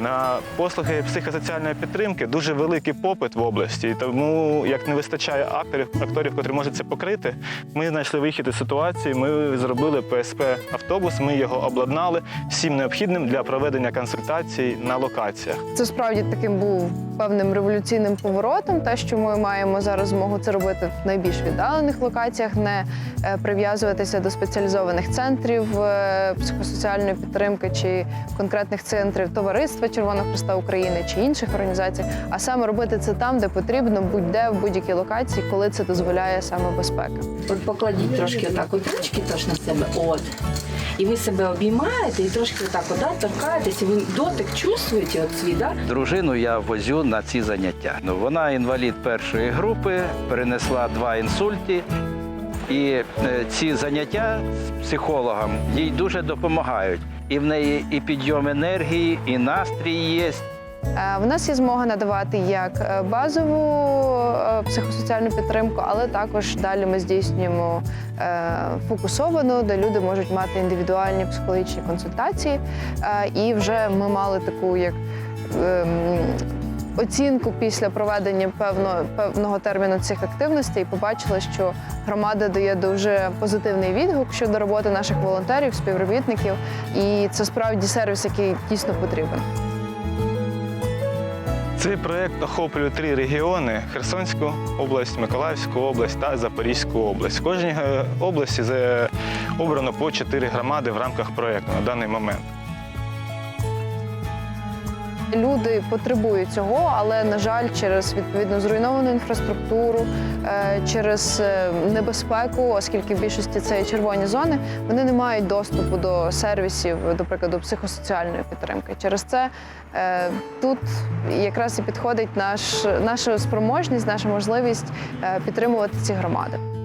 На послуги психосоціальної підтримки дуже великий попит в області. Тому, як не вистачає акторів, акторів, котрі можуть це покрити, ми знайшли вихід із ситуації. Ми зробили ПСП автобус. Ми його обладнали всім необхідним для проведення консультацій на локаціях. Це справді таким був певним революційним поворотом. Те, що ми маємо зараз змогу це робити в найбільш віддалених локаціях, не е, прив'язуватися до спеціалізованих центрів е, психосоціальної підтримки чи конкретних центрів товариства Червоного Христа України чи інших організацій, а саме робити це там, де потрібно, будь-де в будь-якій локації, коли це дозволяє саме безпека. От покладіть трошки отак от ручки теж на себе. От. І ви себе обіймаєте і трошки отак от, да, торкаєтесь, і ви дотик чувствуєте от свій, да? Дружину я возю на ці заняття. Ну, вона інвалід першої групи, перенесла два інсульти. І е, ці заняття з психологом їй дуже допомагають. І в неї і підйом енергії, і настрій є. В нас є змога надавати як е, базову е, психосоціальну підтримку, але також далі ми здійснюємо фокусовану, де люди можуть мати індивідуальні психологічні консультації. І вже ми мали таку як. Оцінку після проведення певного певного терміну цих активностей і побачили, що громада дає дуже позитивний відгук щодо роботи наших волонтерів, співробітників, і це справді сервіс, який дійсно потрібен. Цей проект охоплює три регіони: Херсонську область, Миколаївську область та Запорізьку область. В кожній е, області обрано по чотири громади в рамках проекту на даний момент. Люди потребують цього, але на жаль, через відповідно зруйновану інфраструктуру, е, через е, небезпеку, оскільки в більшості це червоні зони, вони не мають доступу до сервісів, до прикладу, психосоціальної підтримки. Через це е, тут якраз і підходить наш наша спроможність, наша можливість підтримувати ці громади.